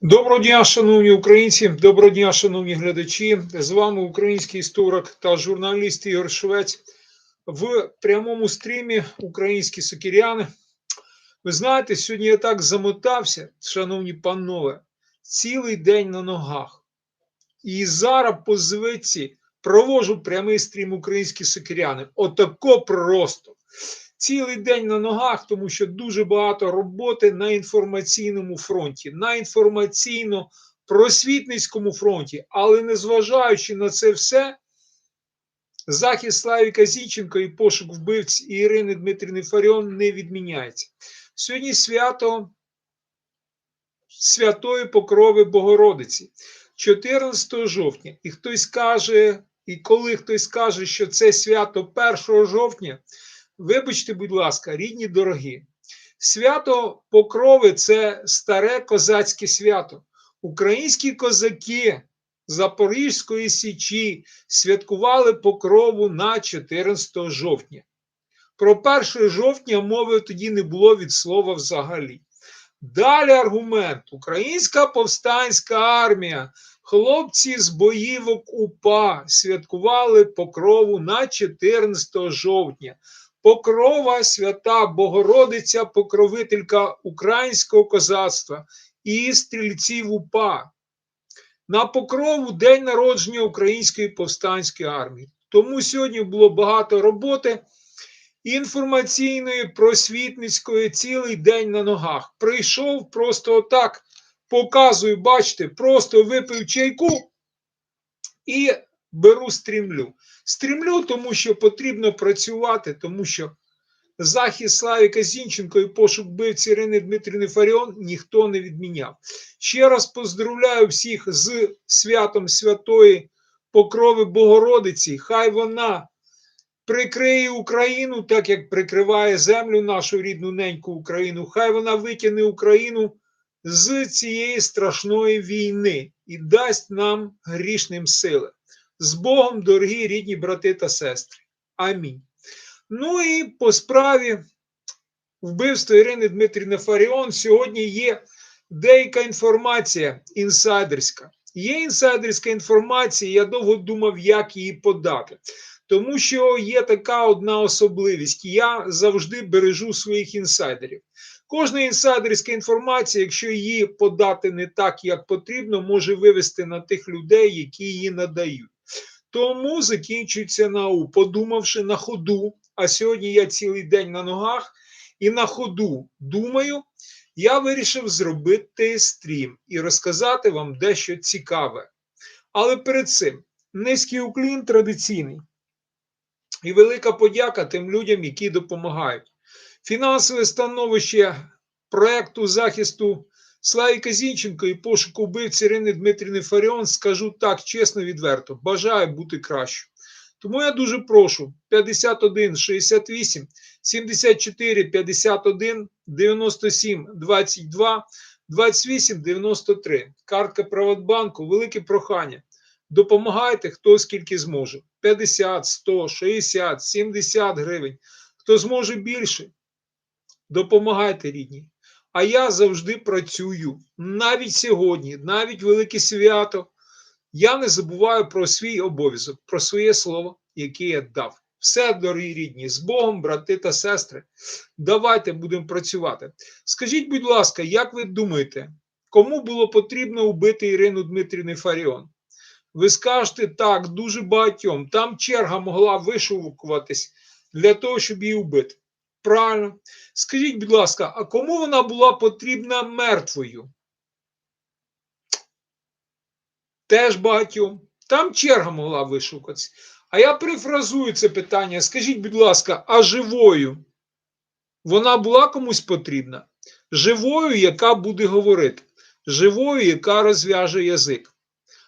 Доброго дня, шановні українці, доброго дня, шановні глядачі. З вами український історик та журналіст Ігор Швець в прямому стрімі Українські сокіряни. Ви знаєте, сьогодні я так замотався, шановні панове, цілий день на ногах. І зараз по звичці провожу прямий стрім Українські сокіряни. Отако просто. Цілий день на ногах, тому що дуже багато роботи на інформаційному фронті, на інформаційно-просвітницькому фронті, але незважаючи на це все, захист Славіка Зінченко і пошук вбивць Ірини Дмитрівни Фаріон не відміняється. Сьогодні свято Святої Покрови Богородиці, 14 жовтня. І хтось каже, і коли хтось каже, що це свято 1 жовтня. Вибачте, будь ласка, рідні дорогі, свято Покрови це старе козацьке свято. Українські козаки Запорізької Січі святкували покрову на 14 жовтня. Про 1 жовтня мови тоді не було від слова взагалі. Далі аргумент: Українська повстанська армія, хлопці з боївок УПА святкували покрову на 14 жовтня. Покрова свята Богородиця, покровителька українського козацтва і стрільців УПА. На покрову день народження Української повстанської армії. Тому сьогодні було багато роботи інформаційної, просвітницької, цілий день на ногах. Прийшов просто отак, показую, бачите, просто випив чайку і беру стрімлю. Стрімлю, тому що потрібно працювати, тому що захист Славіка Зінченко і пошук бивці Ірини Дмитрівни Фаріон ніхто не відміняв. Ще раз поздравляю всіх з святом Святої Покрови Богородиці. Хай вона прикриє Україну, так як прикриває землю, нашу рідну неньку Україну. Хай вона витягне Україну з цієї страшної війни і дасть нам грішним сили. З Богом, дорогі рідні брати та сестри. Амінь. Ну і по справі вбивства Ірини Дмитрівни Фаріон сьогодні є деяка інформація інсайдерська. Є інсайдерська інформація, я довго думав, як її подати. Тому що є така одна особливість: я завжди бережу своїх інсайдерів. Кожна інсайдерська інформація, якщо її подати не так, як потрібно, може вивести на тих людей, які її надають. Тому закінчується нау, подумавши на ходу. А сьогодні я цілий день на ногах і на ходу думаю, я вирішив зробити стрім і розказати вам дещо цікаве. Але перед цим низький уклін традиційний і велика подяка тим людям, які допомагають. Фінансове становище проекту захисту Славіка Зінченко і пошуку вбивці Ірини Дмитрівни Фаріон, скажу так чесно, відверто, бажаю бути кращим. Тому я дуже прошу 51 68 74 51 97 22 28 93. Картка Приватбанку, велике прохання. Допомагайте хто скільки зможе. 50, 100, 60, 70 гривень. Хто зможе більше, допомагайте рідні. А я завжди працюю. Навіть сьогодні, навіть велике свято. Я не забуваю про свій обов'язок, про своє слово, яке я дав. Все, дорогі рідні, з Богом, брати та сестри. Давайте будемо працювати. Скажіть, будь ласка, як ви думаєте, кому було потрібно вбити Ірину Дмитрівну Фаріон? Ви скажете так, дуже багатьом. Там черга могла вишукуватись для того, щоб її вбити. Правильно. Скажіть, будь ласка, а кому вона була потрібна мертвою? Теж багатьом. Там черга могла вишукатися. А я перефразую це питання. Скажіть, будь ласка, а живою? Вона була комусь потрібна? Живою, яка буде говорити, живою, яка розв'яже язик.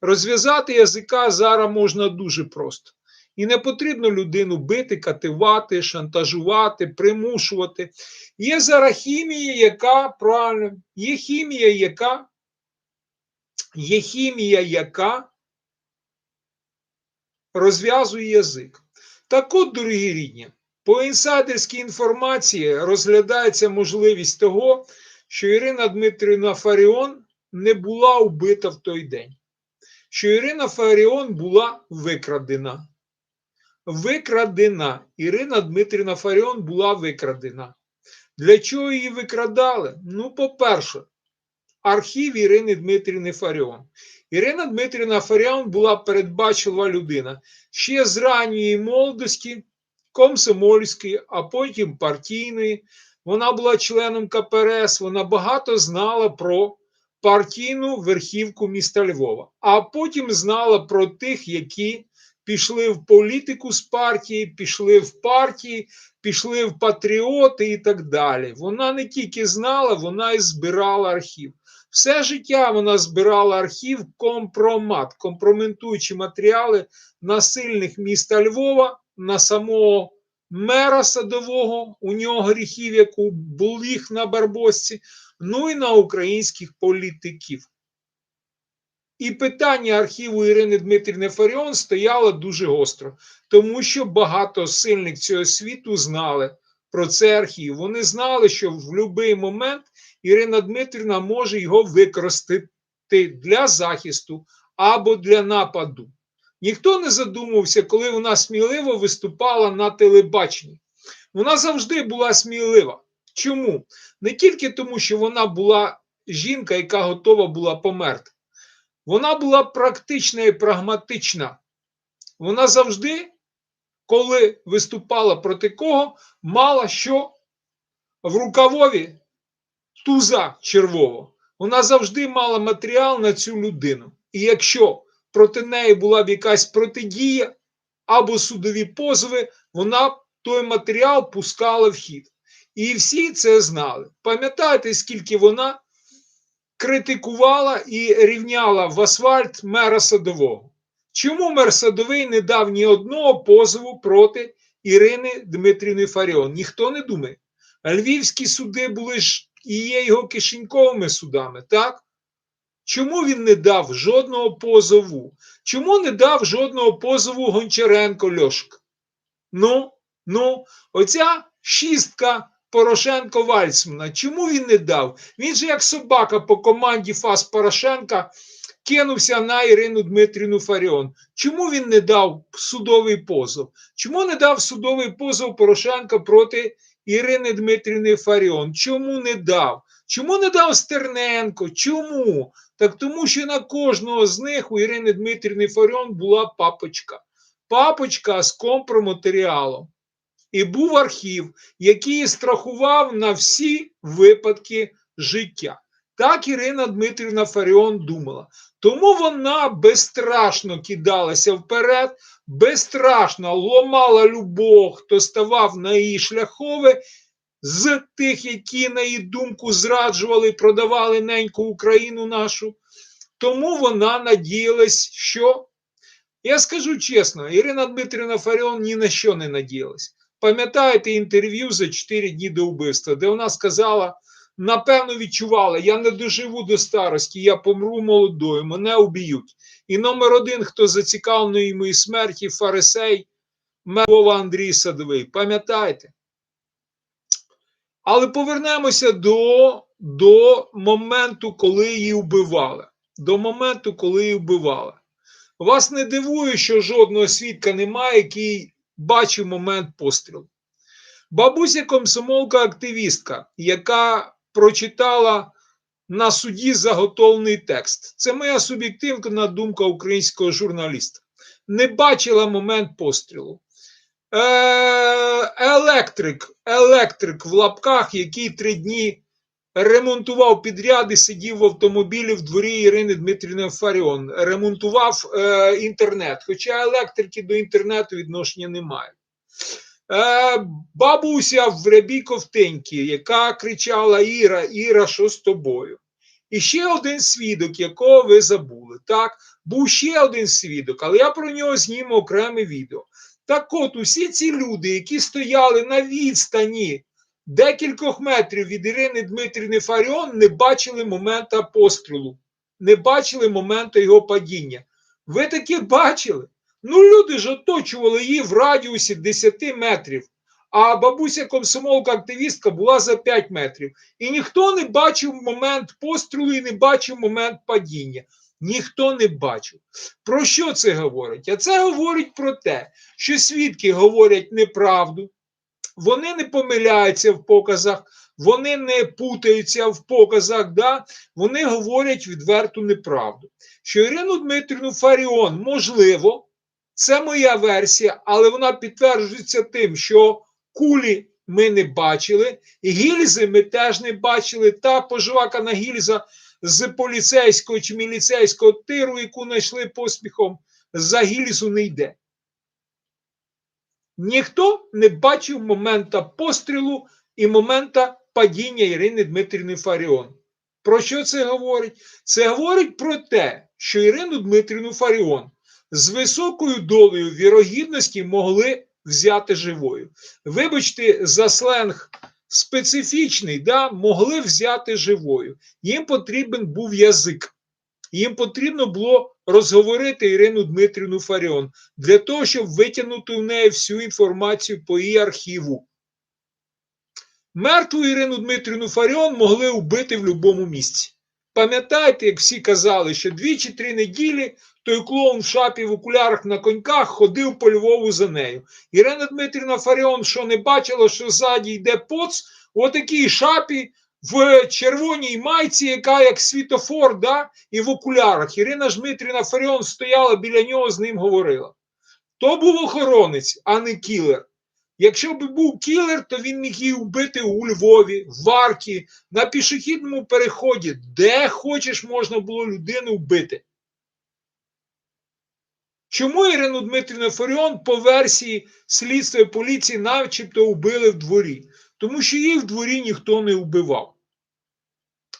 Розв'язати язика зараз можна дуже просто. І не потрібно людину бити, кативати, шантажувати, примушувати. Є зараз хімія, яка правильно, є хімія, яка є хімія, яка розв'язує язик. Так от, дорогі рідні, по інсайдерській інформації розглядається можливість того, що Ірина Дмитрівна Фаріон не була вбита в той день, що Ірина Фаріон була викрадена. Викрадена. Ірина Дмитрівна Фаріон була викрадена. Для чого її викрадали? Ну, по-перше, архів Ірини Дмитрівни Фаріон. Ірина Дмитрівна Фаріон була передбачила людина ще з ранньої молодості, комсомольської, а потім партійної. Вона була членом КПРС, вона багато знала про партійну верхівку міста Львова, а потім знала про тих, які пішли в політику з партії, пішли в партії, пішли в патріоти і так далі. Вона не тільки знала, вона і збирала архів. Все життя вона збирала архів компромат, компрометуючи матеріали насильних міста Львова на самого мера садового, у нього гріхів, як у буліг на Барбосці, ну і на українських політиків. І питання архіву Ірини Дмитрівни Фаріон стояло дуже гостро, тому що багато сильних цього світу знали про цей архів. Вони знали, що в будь-який момент Ірина Дмитрівна може його використати для захисту або для нападу. Ніхто не задумався, коли вона сміливо виступала на телебаченні. Вона завжди була смілива. Чому? Не тільки тому, що вона була жінка, яка готова була померти. Вона була практична і прагматична. Вона завжди, коли виступала проти кого, мала що в рукавові туза червового. Вона завжди мала матеріал на цю людину. І якщо проти неї була б якась протидія або судові позови, вона той матеріал пускала в хід. І всі це знали. Пам'ятаєте, скільки вона критикувала і рівняла в асфальт мера садового? Чому мер садовий не дав ні одного позову проти Ірини Дмитрівни Фаріон? Ніхто не думає. Львівські суди були ж і є його кишеньковими судами, так? Чому він не дав жодного позову? Чому не дав жодного позову Гончаренко Льошка? Ну, ну, оця шістка Порошенко Вальцмана. Чому він не дав? Він же, як собака по команді Фас Порошенка, кинувся на Ірину Дмитрівну Фаріон. Чому він не дав судовий позов? Чому не дав судовий позов Порошенка проти Ірини Дмитрівни Фаріон? Чому не дав? Чому не дав Стерненко? Чому? Так тому, що на кожного з них у Ірини Дмитрівни Фаріон була папочка. Папочка з компроматеріалом. І був архів, який страхував на всі випадки життя. Так Ірина Дмитрівна Фаріон думала. Тому вона безстрашно кидалася вперед, безстрашно ломала любого, хто ставав на її шляхове, з тих, які, на її думку, зраджували, продавали неньку Україну нашу. Тому вона надіялась, що. Я скажу чесно, Ірина Дмитрівна Фаріон ні на що не надіялась. Пам'ятаєте інтерв'ю за 4 дні до вбивства, де вона сказала, напевно, відчувала, я не доживу до старості, я помру молодою, мене уб'ють. І номер один, хто зацікавлений моїй смерті, фарисей Вова Андрій Садовий. Пам'ятаєте? Але повернемося до, до моменту, коли її вбивали. До моменту, коли її вбивали. Вас не дивує, що жодного свідка немає, який бачив момент пострілу. Бабуся комсомолка активістка, яка прочитала на суді заготовлений текст. Це моя суб'єктивна думка українського журналіста. Не бачила момент пострілу. Е, електрик, електрик в лапках, який три дні ремонтував підряди, сидів в автомобілі в дворі Ірини Дмитрівни Фаріон, ремонтував е, інтернет. Хоча електрики до інтернету відношення немає. Е, бабуся в рябій ковтенькі, яка кричала Іра, Іра, що з тобою? І ще один свідок, якого ви забули. Так, був ще один свідок, але я про нього зніму окреме відео. Так от, усі ці люди, які стояли на відстані декількох метрів від Ірини Дмитрівни Фаріон, не бачили моменту пострілу, не бачили моменту його падіння. Ви таки бачили? Ну, люди ж оточували її в радіусі 10 метрів, а бабуся комсомолка активістка була за 5 метрів. І ніхто не бачив момент пострілу і не бачив момент падіння. Ніхто не бачив. Про що це говорить? А це говорить про те, що свідки говорять неправду, вони не помиляються в показах, вони не путаються в показах, да? вони говорять відверту неправду. Що Ірину Дмитрівну Фаріон, можливо, це моя версія, але вона підтверджується тим, що кулі ми не бачили, гільзи ми теж не бачили. Та поживакана гільза з поліцейського чи міліцейського тиру, яку знайшли поспіхом, за гільзу не йде. Ніхто не бачив момента пострілу і момента падіння Ірини Дмитрівни Фаріон. Про що це говорить? Це говорить про те, що Ірину Дмитрівну Фаріон з високою долею вірогідності могли взяти живою. Вибачте, за сленг специфічний, да, могли взяти живою. Їм потрібен був язик. Їм потрібно було розговорити Ірину Дмитрівну Фаріон для того, щоб витягнути в неї всю інформацію по її архіву. Мертву Ірину Дмитрівну Фаріон могли вбити в будь-якому місці. Пам'ятаєте, як всі казали, що дві чи три неділі той клоун в шапі в окулярах на коньках ходив по Львову за нею. Ірина Дмитрівна Фаріон, що не бачила, що ззаді йде поц, у такій шапі в червоній майці, яка як світофор, да, і в окулярах. Ірина Дмитрівна Фаріон стояла біля нього, з ним говорила. То був охоронець, а не кілер. Якщо б був кілер, то він міг її вбити у Львові, в Варкі, на пішохідному переході, де хочеш можна було людину вбити. Чому Ірину Дмитрівну Фаріон по версії слідства поліції начебто вбили в дворі? Тому що її в дворі ніхто не вбивав.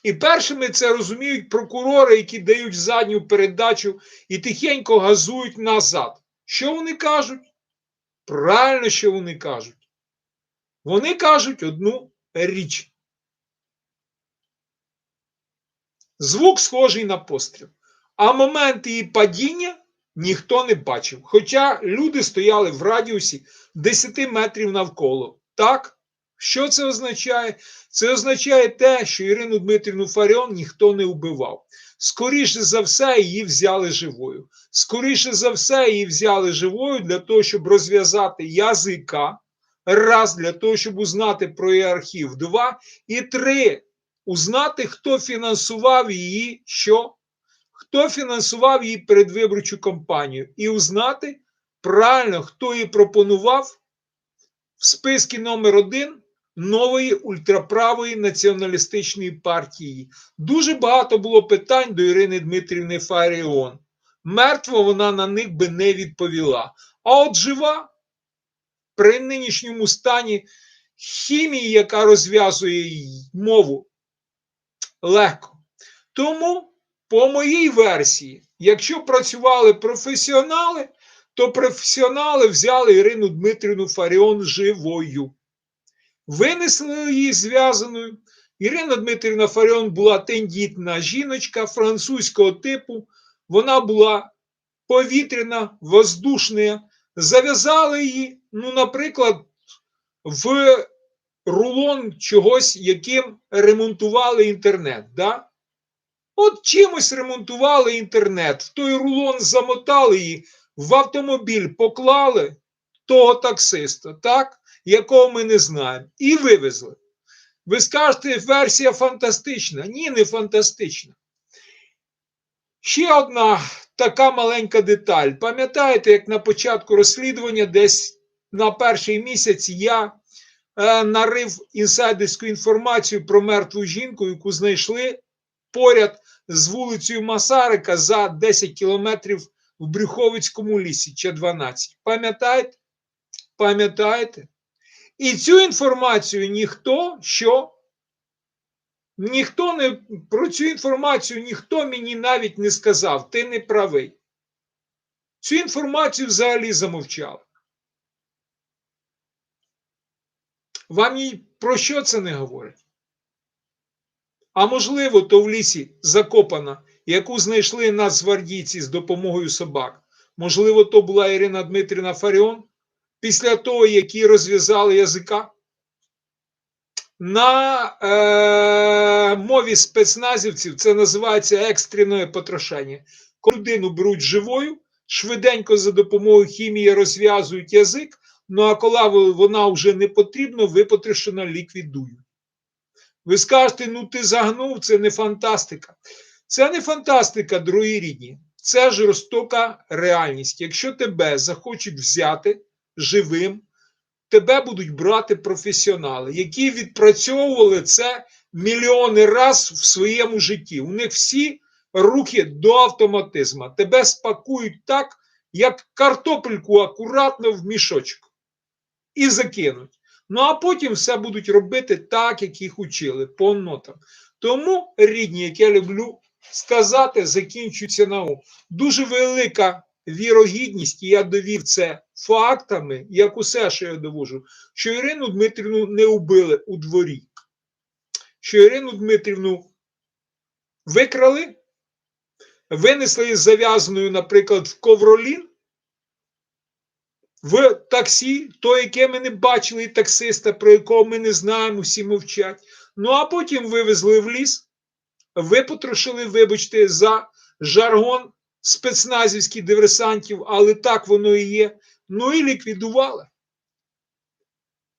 І першими це розуміють прокурори, які дають задню передачу і тихенько газують назад. Що вони кажуть? Правильно, що вони кажуть. Вони кажуть одну річ. Звук схожий на постріл. А момент її падіння ніхто не бачив. Хоча люди стояли в радіусі 10 метрів навколо. Так? Що це означає? Це означає те, що Ірину Дмитрівну Фаріон ніхто не вбивав. Скоріше за все, її взяли живою. Скоріше за все, її взяли живою для того, щоб розв'язати язика. Раз, для того, щоб узнати про її архів. Два. І три. Узнати, хто фінансував її що? Хто фінансував її передвиборчу кампанію. І узнати правильно, хто їй пропонував в списку номер один нової ультраправої націоналістичної партії. Дуже багато було питань до Ірини Дмитрівни Фаріон. Мертва вона на них би не відповіла. А от жива при нинішньому стані хімії, яка розв'язує мову, легко. Тому, по моїй версії, якщо працювали професіонали, то професіонали взяли Ірину Дмитрівну Фаріон живою. Винесли її зв'язаною. Ірина Дмитрівна Фаріон була тендітна жіночка французького типу. Вона була повітряна, воздушна. Зав'язали її, ну, наприклад, в рулон чогось, яким ремонтували інтернет. Да? От чимось ремонтували інтернет, в той рулон замотали її, в автомобіль поклали того таксиста, так? Якого ми не знаємо, і вивезли. Ви скажете, версія фантастична. Ні, не фантастична. Ще одна така маленька деталь. Пам'ятаєте, як на початку розслідування, десь на перший місяць я е, нарив інсайдерську інформацію про мертву жінку, яку знайшли поряд з вулицею Масарика за 10 кілометрів в Брюховицькому лісі, чи 12. Пам'ятаєте? Пам'ятаєте? І цю інформацію ніхто що? Ніхто не про цю інформацію ніхто мені навіть не сказав, ти не правий. Цю інформацію взагалі замовчали. Вам ні про що це не говорять? А можливо, то в лісі закопана, яку знайшли нацгвардійці з допомогою собак. Можливо, то була Ірина Дмитрівна Фаріон. Після того, які розв'язали язика. На е, мові спецназівців це називається екстрене потрошення. Коли людину беруть живою, швиденько за допомогою хімії розв'язують язик, ну а коли вона вже не потрібна, випотрошена ліквідують. Ви скажете, ну ти загнув, це не фантастика. Це не фантастика, другі рідні. Це жорстока реальність. Якщо тебе захочуть взяти живим, тебе будуть брати професіонали, які відпрацьовували це мільйони раз в своєму житті. У них всі руки до автоматизму. Тебе спакують так, як картопельку акуратно в мішочок. І закинуть. Ну а потім все будуть робити так, як їх учили, по нотам. Тому, рідні, як я люблю сказати, закінчується наука. Дуже велика вірогідність, і я довів це фактами, як усе, що я довожу, що Ірину Дмитрівну не убили у дворі. Що Ірину Дмитрівну викрали, винесли з зав'язаною, наприклад, в ковролін в таксі, то, яке ми не бачили, і таксиста, про якого ми не знаємо, всі мовчать. Ну а потім вивезли в ліс, випотрошили, вибачте, за жаргон спецназівських диверсантів, але так воно і є. Ну і ліквідували.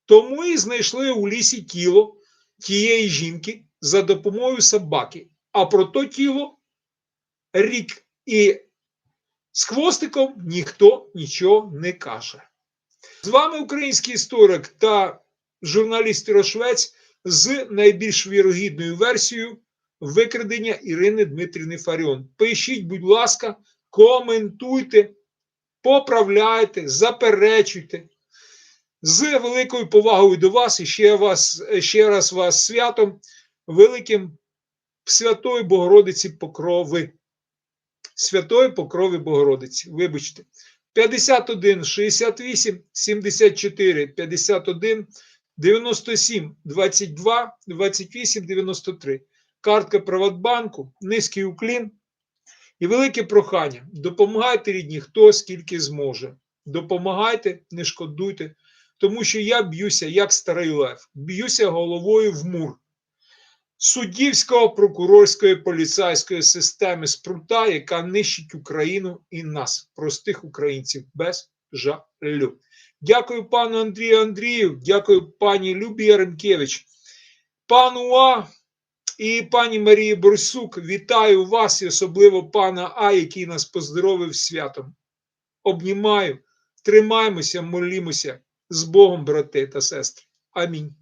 Тому і знайшли у лісі тіло тієї жінки за допомогою собаки. А про то тіло рік і з хвостиком ніхто нічого не каже. З вами український історик та журналіст Рошвець з найбільш вірогідною версією викрадення Ірини Дмитрівни Фаріон. Пишіть, будь ласка, коментуйте, поправляйте, заперечуйте. З великою повагою до вас і ще, вас, ще раз вас святом, великим Святої Богородиці Покрови. Святої Покрови Богородиці. Вибачте. 51 68 74 51 97 22 28 93. Картка Приватбанку, низький уклін і велике прохання. Допомагайте рідні, хто скільки зможе. Допомагайте, не шкодуйте, тому що я б'юся як старий лев, б'юся головою в мур суддівського прокурорської поліцейської системи спрута, яка нищить Україну і нас, простих українців, без жалю. Дякую пану Андрію Андрію, дякую пані Любі Яремкевич, пану А і пані Марії Борсук. Вітаю вас і особливо пана А, який нас поздоровив святом. Обнімаю, тримаємося, молімося з Богом, брати та сестри. Амінь.